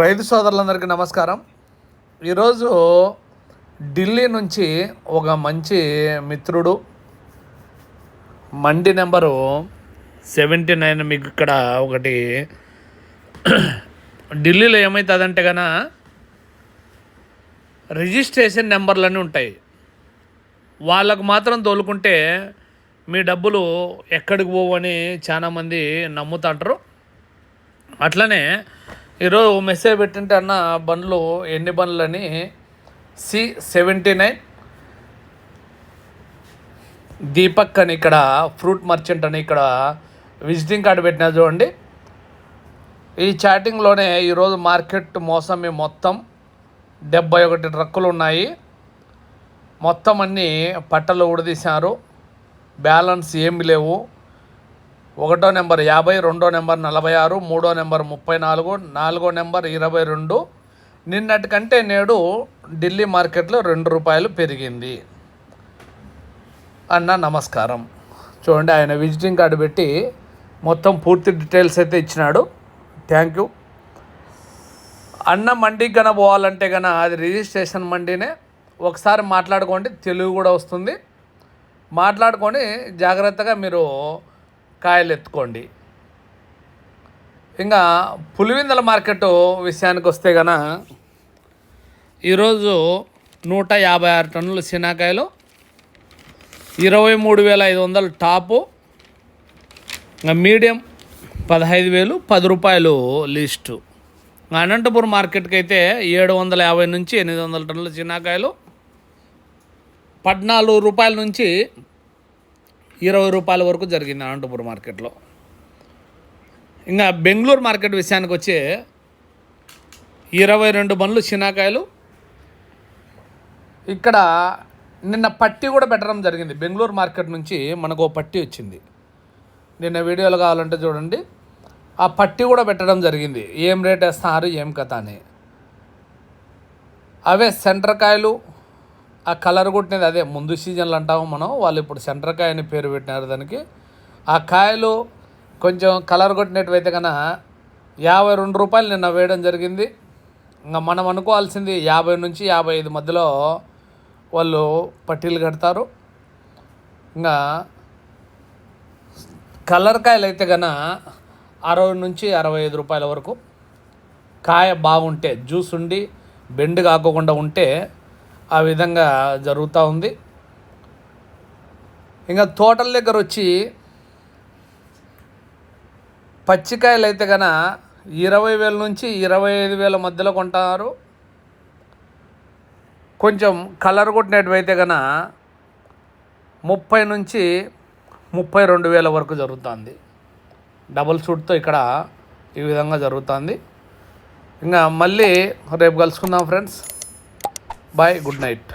రైతు సోదరులందరికీ నమస్కారం. ఈరోజు ఢిల్లీ నుంచి ఒక మంచి మిత్రుడు మండి నెంబరు సెవెంటీ నైన్ మీకు ఇక్కడ ఒకటి. ఢిల్లీలో ఏమవుతుందంటే కన రిజిస్ట్రేషన్ నెంబర్లన్నీ ఉంటాయి. వాళ్ళకు మాత్రం తోలుకుంటే మీ డబ్బులు ఎక్కడికి పోవని చాలామంది నమ్ముతుంటారు. అట్లనే ఈరోజు మెసేజ్ పెట్టింటే అన్న బండ్లు ఎన్ని బండ్లని? C seventy nine. దీపక్ అని ఇక్కడ ఫ్రూట్ మర్చెంట్ అని ఇక్కడ విజిటింగ్ కార్డు పెట్టినా చూడండి. ఈ చాటింగ్లోనే ఈరోజు మార్కెట్ మోసమి మొత్తం. డెబ్బై ఒకటి ట్రక్కులు ఉన్నాయి. మొత్తం అన్నీ పట్టలు ఉడదీశారు. బ్యాలెన్స్ ఏమి లేవు. ఒకటో నెంబర్ యాభై రెండో నెంబర్ నలభై ఆరు మూడో నెంబర్ ముప్పై నాలుగు నాలుగో నెంబర్ ఇరవై రెండు. నిన్నటి కంటే నేడు ఢిల్లీ మార్కెట్లో రెండు రూపాయలు పెరిగింది. అన్న నమస్కారం. చూడండి ఆయన విజిటింగ్ కార్డు పెట్టి మొత్తం పూర్తి డీటెయిల్స్ అయితే ఇచ్చినాడు. Thank you. అన్న మండికి కన పోవాలంటే కన అది రిజిస్ట్రేషన్ మండీనే ఒకసారి మాట్లాడుకోండి తెలుగు కూడా వస్తుంది. మాట్లాడుకొని జాగ్రత్తగా మీరు కాయలు ఎత్తుకోండి ఇంకా పులివిందల మార్కెట్ విషయానికి వస్తే గన ఈరోజు నూట యాభై ఆరు టన్నుల శనాకాయలు ఇరవై మూడు వేల ఐదు వందలు టాపు ఇంకా మీడియం పదహైదు వేలు పది రూపాయలు లిస్టు. అనంతపురం మార్కెట్కి అయితే ఏడు వందల యాభై నుంచి ఎనిమిది వందల టన్నుల చిన్నకాయలు పద్నాలుగు రూపాయల నుంచి ఇరవై రూపాయల వరకు జరిగింది అనంతపురం మార్కెట్లో. ఇంకా బెంగళూరు మార్కెట్ విషయానికి వచ్చే ఇరవై రెండు బండ్లు చినాకాయలు. ఇక్కడ నిన్న పట్టి కూడా పెట్టడం జరిగింది. బెంగళూరు మార్కెట్ నుంచి మనకు పట్టి వచ్చింది. నిన్న వీడియోలు కావాలంటే చూడండి. ఆ పట్టి కూడా పెట్టడం జరిగింది. ఏం రేట్ వేస్తున్నారు ఏం కథ అని. అవే సెంటర్ కాయలు ఆ కలర్ కొట్టినది అదే ముందు సీజన్లు అంటాము మనం. వాళ్ళు ఇప్పుడు సెంటర్ కాయ అని పేరు పెట్టినారు దానికి. ఆ కాయలు కొంచెం కలర్ కొట్టినట్టువైతే కన్నా యాభై రెండు రూపాయలు నిన్న వేయడం జరిగింది. ఇంకా మనం అనుకోవాల్సింది యాభై నుంచి యాభై ఐదు మధ్యలో వాళ్ళు పట్టీలు కడతారు. ఇంకా కలర్ కాయలు అయితే కన అరవై నుంచి అరవై ఐదు రూపాయల వరకు కాయ బాగుంటే జ్యూస్ ఉండి బెండ్ కాకోకుండా ఉంటే ఆ విధంగా జరుగుతూ ఉంది. ఇంకా తోటల దగ్గర వచ్చి పచ్చికాయలు అయితే కన ఇరవై వేల నుంచి ఇరవై ఐదు వేల మధ్యలో కొంటున్నారు కొంచెం కలర్ కొట్టినటువైతే కన ముప్పై నుంచి ముప్పై రెండు వేల వరకు జరుగుతుంది. డబుల్ షూట్తో ఇక్కడ ఈ విధంగా జరుగుతుంది. ఇంకా మళ్ళీ రేపు కలుసుకుందాం ఫ్రెండ్స్. Bye good night